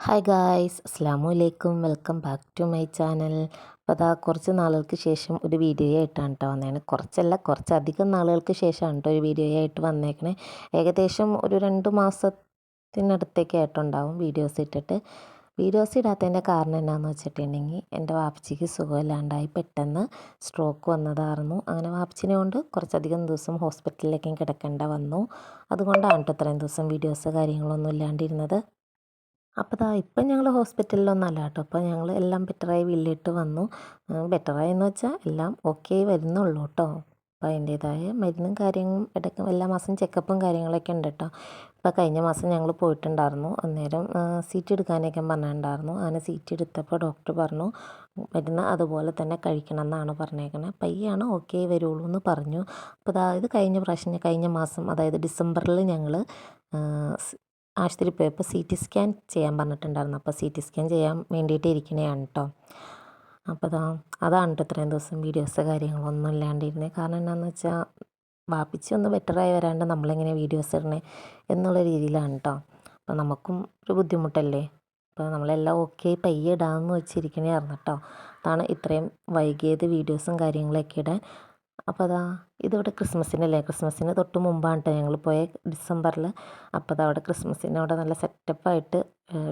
Hi guys അസ്സാമു അലൈക്കും welcome back to my channel അപ്പോൾ അതാ കുറച്ച് നാളുകൾക്ക് ശേഷം ഒരു വീഡിയോ ആയിട്ടാണ് കേട്ടോ വന്നേ കുറച്ചല്ല കുറച്ചധികം നാളുകൾക്ക് ശേഷമാണ് കേട്ടോ ഒരു വീഡിയോ ആയിട്ട് വന്നേക്കണേ. ഏകദേശം ഒരു രണ്ട് മാസത്തിനടുത്തേക്ക് ആയിട്ടുണ്ടാവും വീഡിയോസ് ഇട്ടിട്ട്. വീഡിയോസ് ഇടാത്തതിന്റെ കാരണം എന്നാന്ന് വെച്ചിട്ടുണ്ടെങ്കിൽ എന്റെ വാപ്പച്ചിക്ക് സുഖമില്ലാണ്ടായി പെട്ടെന്ന് സ്ട്രോക്ക് വന്നതായിരുന്നു. അങ്ങനെ വാപ്പച്ചിനെ കൊണ്ട് കുറച്ചധികം ദിവസം ഹോസ്പിറ്റലിലേക്കും കിടക്കേണ്ട വന്നു. അതുകൊണ്ടാണ് കേട്ടോ ഇത്രയും ദിവസം വീഡിയോസ് കാര്യങ്ങളൊന്നും ഇല്ലാണ്ടിരുന്നത്. അപ്പോൾ ദാ ഇപ്പം ഞങ്ങൾ ഹോസ്പിറ്റലിലൊന്നല്ല കേട്ടോ. അപ്പോൾ ഞങ്ങൾ എല്ലാം ബെറ്ററായി വീട്ടിലിട്ട് വന്നു. ബെറ്ററായി എന്ന് വെച്ചാൽ എല്ലാം ഓക്കെ വരുന്നുള്ളൂ കേട്ടോ. അപ്പോൾ അതിന്റേതായ മരുന്നും കാര്യങ്ങളും ഇടയ്ക്ക് എല്ലാ മാസം ചെക്കപ്പും കാര്യങ്ങളൊക്കെ ഉണ്ട് കേട്ടോ. ഇപ്പോൾ കഴിഞ്ഞ മാസം ഞങ്ങൾ പോയിട്ടുണ്ടായിരുന്നു. അന്നേരം സീറ്റ് എടുക്കാനൊക്കെ പറഞ്ഞിട്ടുണ്ടായിരുന്നു. അങ്ങനെ സീറ്റ് എടുത്തപ്പോൾ ഡോക്ടർ പറഞ്ഞു മരുന്ന് അതുപോലെ തന്നെ കഴിക്കണം എന്നാണ് പറഞ്ഞേക്കണത് പയ്യാണ് ഓക്കെ വരുള്ളൂ എന്ന് പറഞ്ഞു. അപ്പോൾ അതായത് കഴിഞ്ഞ പ്രാവശ്യം കഴിഞ്ഞ മാസം അതായത് ഡിസംബറിൽ ഞങ്ങൾ ആശുപത്രി പോയപ്പോൾ സി ടി സ്കാൻ ചെയ്യാൻ പറഞ്ഞിട്ടുണ്ടായിരുന്നു. അപ്പോൾ സി ടി സ്കാൻ ചെയ്യാൻ വേണ്ടിയിട്ട് ഇരിക്കണതാണ് കേട്ടോ അപ്പോൾ അതാ അതാണ് കേട്ടോ ഇത്രയും ദിവസം വീഡിയോസ് കാര്യങ്ങളൊന്നും ഇല്ലാണ്ടിരുന്നത്. കാരണം എന്താണെന്ന് വെച്ചാൽ വാപ്പിച്ച് ഒന്ന് ബെറ്ററായി വരാണ്ട് നമ്മളിങ്ങനെ വീഡിയോസ് ഇടണേ എന്നുള്ള രീതിയിലാണ് കേട്ടോ അപ്പോൾ നമുക്കും ഒരു ബുദ്ധിമുട്ടല്ലേ? അപ്പോൾ നമ്മളെല്ലാം ഓക്കെ പയ്യെ ഇടാമെന്ന് വെച്ചിരിക്കണേ കേട്ടോ അതാണ് ഇത്രയും വൈകിയത് വീഡിയോസും കാര്യങ്ങളൊക്കെ ഇടാൻ. അപ്പോൾ അതാ ഇതിവിടെ ക്രിസ്മസിനല്ലേ? ക്രിസ്മസിന് തൊട്ട് മുമ്പാണ് കേട്ടോ ഞങ്ങൾ പോയ ഡിസംബറിൽ അപ്പോൾ അത് അവിടെ ക്രിസ്മസിന് അവിടെ നല്ല സെറ്റപ്പായിട്ട്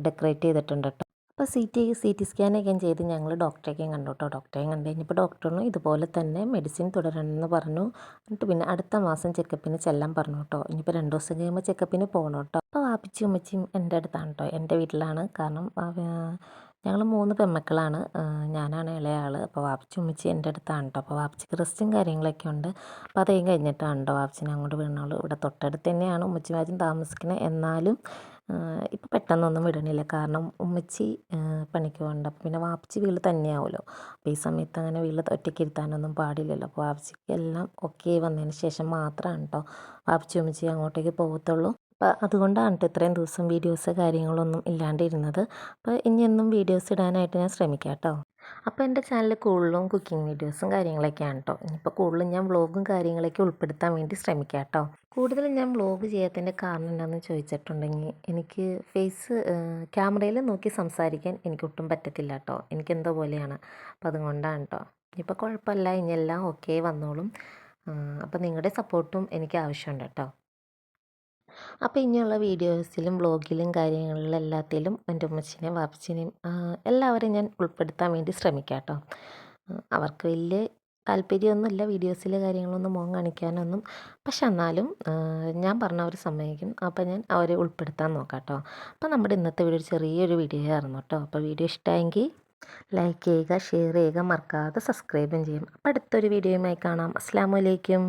ഡെക്കറേറ്റ് ചെയ്തിട്ടുണ്ട് കേട്ടോ അപ്പോൾ സി ടി സി ടി സ്കാനൊക്കെ ചെയ്ത് ഞങ്ങൾ ഡോക്ടറേക്കും കണ്ടു കേട്ടോ ഡോക്ടറേയും കണ്ടു കഴിഞ്ഞപ്പോൾ ഡോക്ടറിന് ഇതുപോലെ തന്നെ മെഡിസിൻ തുടരണമെന്ന് പറഞ്ഞു. എന്നിട്ട് പിന്നെ അടുത്ത മാസം ചെക്കപ്പിന് ചെല്ലാൻ പറഞ്ഞു കേട്ടോ ഇനിയിപ്പോൾ രണ്ട് ദിവസം കഴിയുമ്പോൾ ചെക്കപ്പിന് പോകണം കേട്ടോ അപ്പോൾ വാപ്പിച്ചും ഉമ്മച്ചിയും എന്റെ അടുത്താണ് കേട്ടോ എന്റെ വീട്ടിലാണ്. കാരണം ഞങ്ങൾ മൂന്ന് പെമ്മക്കളാണ്. ഞാനാണ് ഇളയാൾ അപ്പോൾ വാപ്പച്ചി ഉമ്മച്ചി എന്റെ അടുത്താണ് കേട്ടോ അപ്പോൾ വാപ്പച്ചിക്ക് ക്രിസ്ത്യൻ കാര്യങ്ങളൊക്കെ ഉണ്ട്. അപ്പോൾ അതേം കഴിഞ്ഞിട്ടാണ് കേട്ടോ വാപ്പച്ചിനെ അങ്ങോട്ട് വിടണുള്ളൂ ഇവിടെ തൊട്ടടുത്ത് തന്നെയാണ് ഉമ്മച്ചിമാരും താമസിക്കുന്നത് എന്നാലും ഇപ്പോൾ പെട്ടെന്നൊന്നും വിടണില്ല. കാരണം ഉമ്മച്ചി പണിക്ക് പോകണ്ട. പിന്നെ വാപ്പച്ചി വീട്ടിൽ തന്നെയാവുമല്ലോ അപ്പോൾ ഈ സമയത്ത് അങ്ങനെ വീട്ടിൽ ഒറ്റയ്ക്ക് ഇരുത്താനൊന്നും പാടില്ലല്ലോ. അപ്പോൾ വാപ്പിച്ചിക്ക് എല്ലാം ഓക്കെ വന്നതിന് ശേഷം മാത്രമാണ് കേട്ടോ വാപ്പച്ചി ഉമ്മച്ചി അങ്ങോട്ടേക്ക് പോകത്തുള്ളൂ. അപ്പോൾ അതുകൊണ്ടാണ് കേട്ടോ ഇത്രയും ദിവസം വീഡിയോസ് കാര്യങ്ങളൊന്നും ഇല്ലാണ്ടിരുന്നത്. അപ്പോൾ ഇനി എന്നും വീഡിയോസ് ഇടാനായിട്ട് ഞാൻ ശ്രമിക്കാം കേട്ടോ അപ്പോൾ എന്റെ ചാനൽ കൂടുതലും കുക്കിംഗ് വീഡിയോസും കാര്യങ്ങളൊക്കെയാണ് കേട്ടോ ഇനിയിപ്പോൾ കൂടുതലും ഞാൻ വ്ളോഗും കാര്യങ്ങളൊക്കെ ഉൾപ്പെടുത്താൻ വേണ്ടി ശ്രമിക്കാം കേട്ടോ കൂടുതലും ഞാൻ വ്ളോഗ് ചെയ്യാത്തതിന്റെ കാരണം എന്താണെന്ന് ചോദിച്ചിട്ടുണ്ടെങ്കിൽ എനിക്ക് ഫേസ് ക്യാമറയിൽ നോക്കി സംസാരിക്കാൻ എനിക്കൊട്ടും പറ്റത്തില്ല കേട്ടോ എനിക്കെന്തോ പോലെയാണ്. അപ്പോൾ അതുകൊണ്ടാണ് കേട്ടോ ഇനിയിപ്പോൾ കുഴപ്പമില്ല. ഇനി എല്ലാം ഓക്കെ വന്നോളും. അപ്പോൾ നിങ്ങളുടെ സപ്പോർട്ടും എനിക്ക് ആവശ്യമുണ്ട് കേട്ടോ അപ്പോൾ ഇനിയുള്ള വീഡിയോസിലും വ്ളോഗിലും കാര്യങ്ങളിലും എല്ലാത്തിലും എന്റെ ഉമ്മച്ചിനെയും വാപ്പച്ചിനെയും എല്ലാവരെയും ഞാൻ ഉൾപ്പെടുത്താൻ വേണ്ടി ശ്രമിക്കാം കേട്ടോ അവർക്ക് വലിയ താല്പര്യമൊന്നുമില്ല വീഡിയോസിലെ കാര്യങ്ങളൊന്നും മോൻ കാണിക്കാനൊന്നും. പക്ഷെ എന്നാലും ഞാൻ പറഞ്ഞ അവർ സമ്മതിക്കും അപ്പോൾ ഞാൻ അവരെ ഉൾപ്പെടുത്താൻ നോക്കാം കേട്ടോ അപ്പോൾ നമ്മുടെ ഇന്നത്തെ വീഡിയോ ചെറിയൊരു വീഡിയോ ആയിരുന്നു കേട്ടോ. അപ്പോൾ വീഡിയോ ഇഷ്ടമായെങ്കിൽ ലൈക്ക് ചെയ്യുക ഷെയർ ചെയ്യുക മറക്കാതെ സബ്സ്ക്രൈബും ചെയ്യും. അപ്പോൾ അടുത്തൊരു വീഡിയോയുമായി കാണാം. അസ്സാം വലൈക്കും